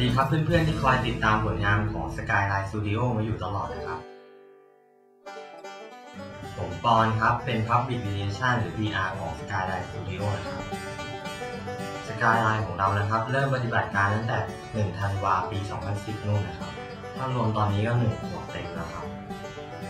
ดีครับเพื่อนๆที่คอยติดตามผลงานของ Skyline Studio มาอยู่ตลอดนะครับ ผมปอนครับ เป็น Public Relation หรือ PR ของ Skyline Studio นะครับ Skyline ของเรานะครับ เริ่มปฏิบัติการตั้งแต่ 1 ธันวาปี 2010 นู่นนะครับ ถ้ารวมตอนนี้ก็1ขวบเต็มแล้วครับ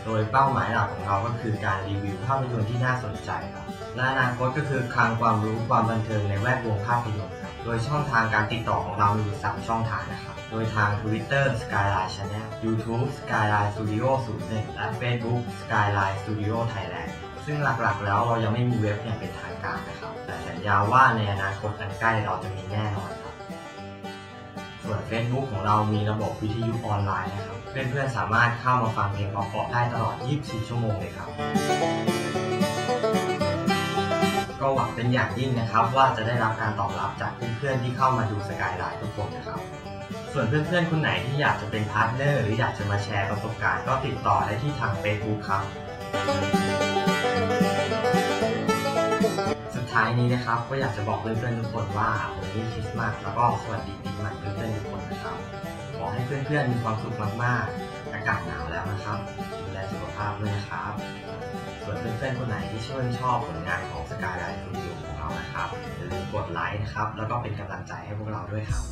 โดยเป้าหมายหลักของเราก็คือการรีวิวภาพยนตร์ที่น่าสนใจครับ และอนาคตก็คือคลังความรู้ความบันเทิงในแวดวงภาพยนตร์ครับ โดยช่องทางการติดต่อของเรามีอยู่ 3 ช่องทางนะครับ โดยทาง Twitter Skyline Channel YouTube Skyline Studio 01และ Facebook Skyline Studio Thailand ซึ่งหลักๆ แล้วเรายังไม่มีเว็บอย่างเป็นทางการนะครับ แต่สัญญาว่าในอนาคตอันใกล้เราจะมีแน่นอนครับ ส่วน Facebook ของเรามีระบบวิทยุออนไลน์นะครับ เพื่อนๆสามารถเข้ามาฟังเพลงเพราะๆได้ตลอด 24 ชั่วโมงเลยครับ เป็นอย่างยิ่งนะครับ ว่าจะได้รับการตอบรับจากเพื่อนๆที่เข้ามาดูสกายไลน์ทุกคนนะครับ ส่วนเพื่อนๆ คนไหนที่อยากจะเป็นพาร์ทเนอร์หรืออยากจะมาแชร์ประสบการณ์ก็ติดต่อได้ที่ทาง Facebook ครับ สุดท้ายนี้นะครับก็อยากจะบอกเพื่อนๆทุกคนว่าวันนี้คริสต์มาสแล้วก็สวัสดีปีใหม่เพื่อนๆทุกคนนะครับ ขอให้เพื่อนๆมีความสุขมากๆ อากาศหนาวแล้วนะครับดูแลสุขภาพด้วยนะครับ วนเพื่อนๆคนไหนที่ชื่นชอบผลงานของ Skyline Studio ของเรานะครับอย่าลืมกดไลค์นะครับ แล้วก็เป็นกำลังใจให้พวกเราด้วยครับ